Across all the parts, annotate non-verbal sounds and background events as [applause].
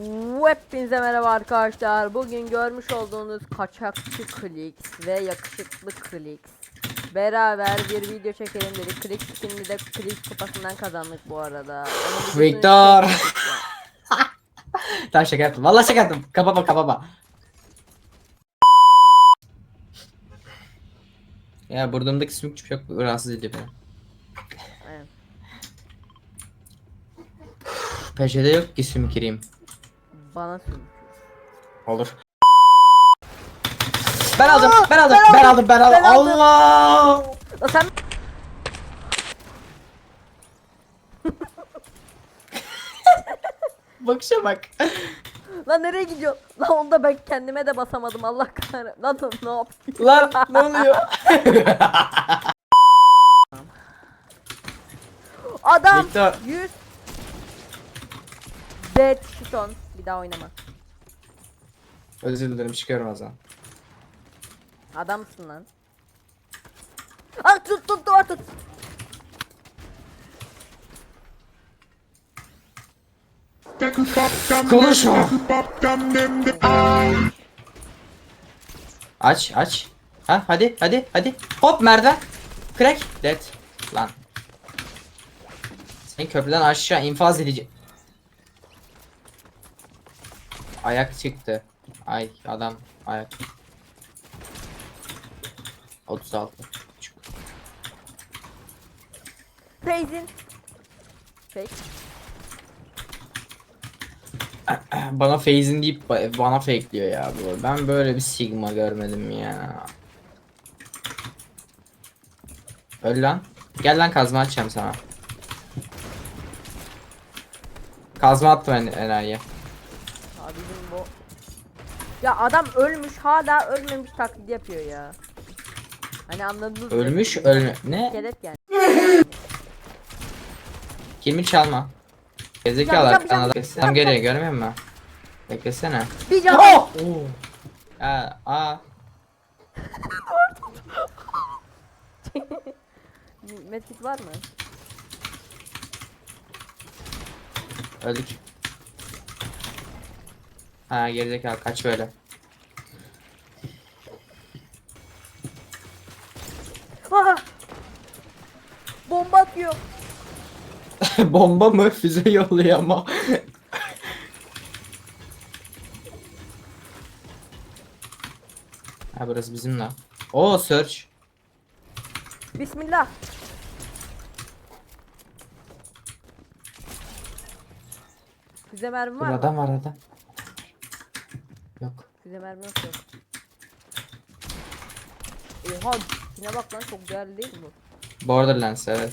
Hepinize merhaba arkadaşlar. Bugün görmüş olduğunuz kaçakçı Klix ve yakışıklı Klix. Beraber bir video çekelim dedik. Klix skinini de Klix kupasından kazandık bu arada. Victor. [laughs] Tamam şaka yaptım. Vallahi şaka yaptım. Kapama kapama. Ya burnumdaki sümük çok rahatsız ediyor beni. Aynen. Peşede yok ki sümük gireyim. Bana sür. Olur. Ben aldım, ben aldım, ben ben aldım, ben aldım. ben aldım. Allah! Lan sen [laughs] Bakışa bak. [laughs] lan nereye gidiyorsun? Lan onda ben kendime de basamadım Allah kahretsin. Lan ne yapayım? Lan [laughs] ne oluyor? Adam Victor. 100 Dead Shiton. Bir daha oynama. Özür dilerim çıkıyorum o zaman. Adamsın lan. Ah tut tut duvar tut. Konuşma. Aç aç. Ha hadi hadi hadi. Hop merdiven. Crack. Dead. Lan. Seni köprüden aşağı infaz edici. Ayak çıktı. Ay adam ayak. 36. Çık. Feyzin. Fake. [clears throat] Bana phase'in deyip ba- bana fakeliyor ya bu. Ben böyle bir sigma görmedim ya. Öl lan. Gel lan kazma atacağım sana. Kazma attım en enayiye. Abicim bu. Ya adam ölmüş hala ölmemiş taklidi yapıyor ya. Hani anladınız mı? Ölmüş ölme. Ne? Skelet yani. Kilimi çalma. Gezekalı Yapacağım, yapacağım, adam. Tam geliyor görmüyor musun? Beklesene. Bir can. Oh! Aa, aa. [laughs] Medkit var mı? Öldük. Ha gerizekalı kaç böyle. Ah! Bomba atıyor. [laughs] Bomba mı? [laughs] Füze yolluyor ama. [laughs] ha burası bizim lan. Oo search. Bismillah. Füze mermi var Burada mı? adam var adam. Yok. Füze mermi yok yok. Oha yine bak lan çok değerli değil mi bu? Borderlands evet.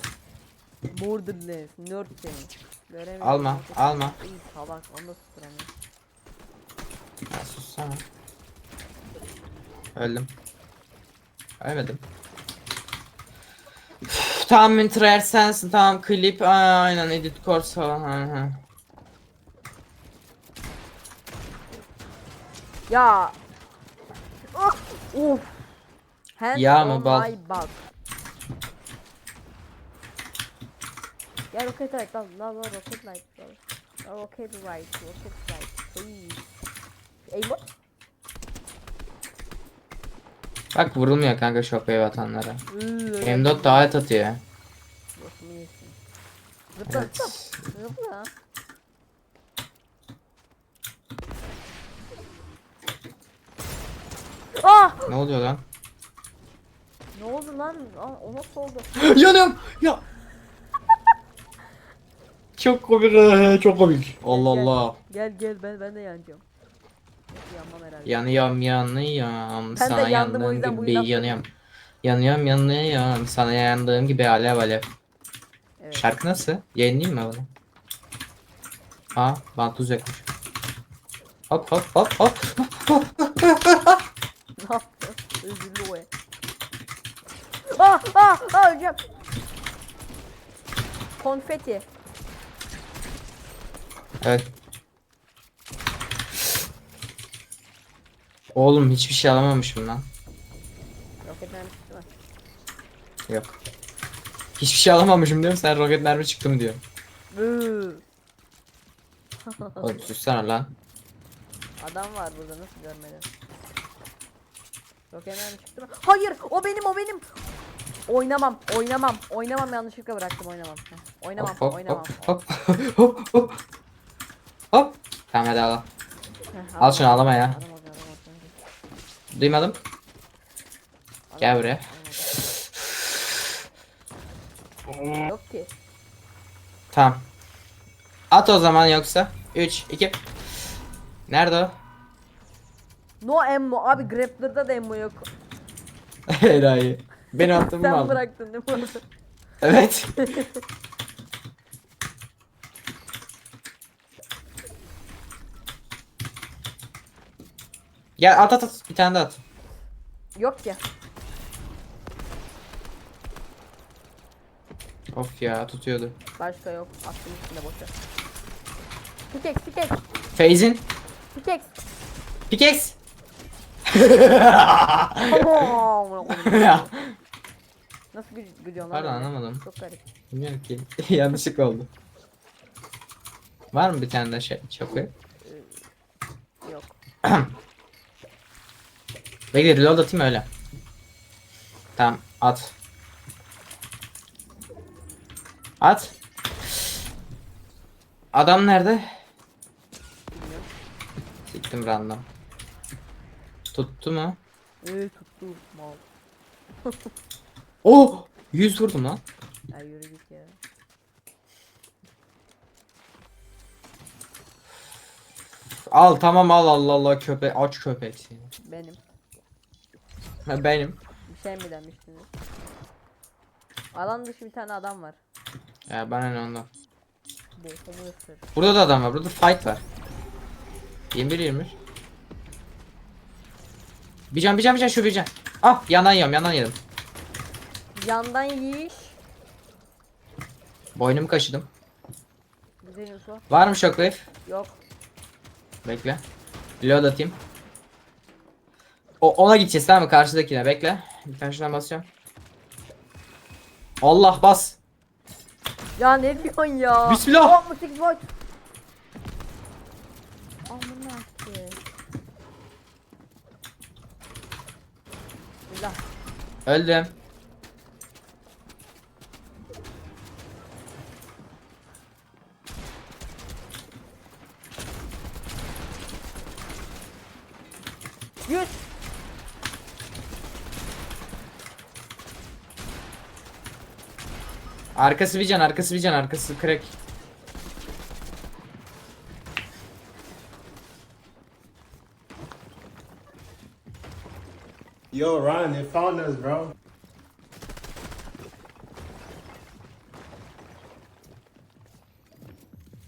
Borderlands, nerd seni. Göremiyorum. Alma, alma. İyi salak, onu da tutturamıyorum. Ya sussana. Öldüm. Ölmedim. Üf, tamam intrer sensin tamam klip aynen edit course falan hı hı. Ya. Ah, Uf. Hands Ya mı bal? bug. Gel roket right lan lan lan roket right lan. Lan roket right roket right please. Aim Bak vurulmuyor kanka shockwave atanlara. Iıı, M4 daha et atıyor. Evet. Ah! Ne oluyor lan? Ne oldu lan? Aa, o nasıl oldu? [gasps] Yanıyorum. Ya. çok komik. ee, Çok komik. Allah Gel, Allah. Gel gel ben ben de yanacağım. Yok, Yanmam herhalde. Yanıyorum yanıyorum. Ben de Sana yandım, o yandığım bu gibi yüzden- yanıyorum. Yanıyorum yanıyorum. Sana yandığım gibi alev alev. Evet. Şarkı nasıl? Yayınlayayım mı bunu? Aa bantuz yakmış. Hop hop hop hop. [laughs] Ya. Ah ah ah öleceğim. Konfeti. evet. Oğlum hiçbir şey alamamışım lan. Roket mermisi var. Yok. Hiçbir şey alamamışım diyorum sen roket mermi çıktı mı diyor. Bıı. [laughs] Oğlum sussana lan. Adam var burada nasıl görmedin? Yok hemen çıktı mı? Hayır o benim o benim. Oynamam oynamam oynamam yanlışlıkla bıraktım oynamam. Heh, Oynamam Hop hop oynamam. hop hop hop hop. Hop. Tamam hadi al. Heh, Al şunu ağlama ya. Adam adam. Duymadım. Gel buraya. Yok ki. Tamam. At o zaman yoksa. 3 2 Nerede o? No ammo abi grappler'da da ammo yok. [laughs] Enayi. Ben [laughs] attım mı Sen aldım? bıraktın değil mi onu? Evet. [laughs] Gel at at at. Bir tane daha at. Yok ki. Of ya tutuyordu. Başka yok. Aklım içinde boşa. Pickaxe pickaxe Feyzin. pickaxe. Pickaxe. [laughs] Nasıl gü gülüyorsun Pardon, lan öyle? anlamadım. Çok garip. Bilmiyorum ki. [laughs] Yanlışlık oldu. Var mı bir tane de şey çapı? Yok. [clears throat] Bekle reload atayım öyle. Tamam at. At. Adam nerede? Bilmiyorum. Siktim random. Tuttu mu? Ee tuttu mal. [laughs] Oh! 100 vurdum lan. Ya yürü git ya. Al tamam al Allah Allah köpek aç köpek seni. Benim. Ha, benim. Bir şey mi demiştiniz? Alan dışı bir tane adam var. Ya bana ne ondan. Isır. Burada da adam var. Burada fight var. 21 20. Bir can bir can bir can şu bir can. Ah yandan yiyorum yandan yedim. Yandan yiyiş. Boynumu kaşıdım. Var mı shockwave? Yok. Bekle. Reload atayım. O, ona gideceğiz tamam mı? Karşıdakine bekle. Bir tane şuradan basacağım. Allah bas. Ya ne diyorsun ya? Bismillah. 68 volt. Amına ki. Bismillah. Öldüm. Yüz. Arkası bir can, arkası bir can, arkası crack. Yo, Ryan, they found us, bro.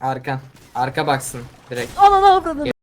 Arkan. Arka baksın direkt. Ananı avradını.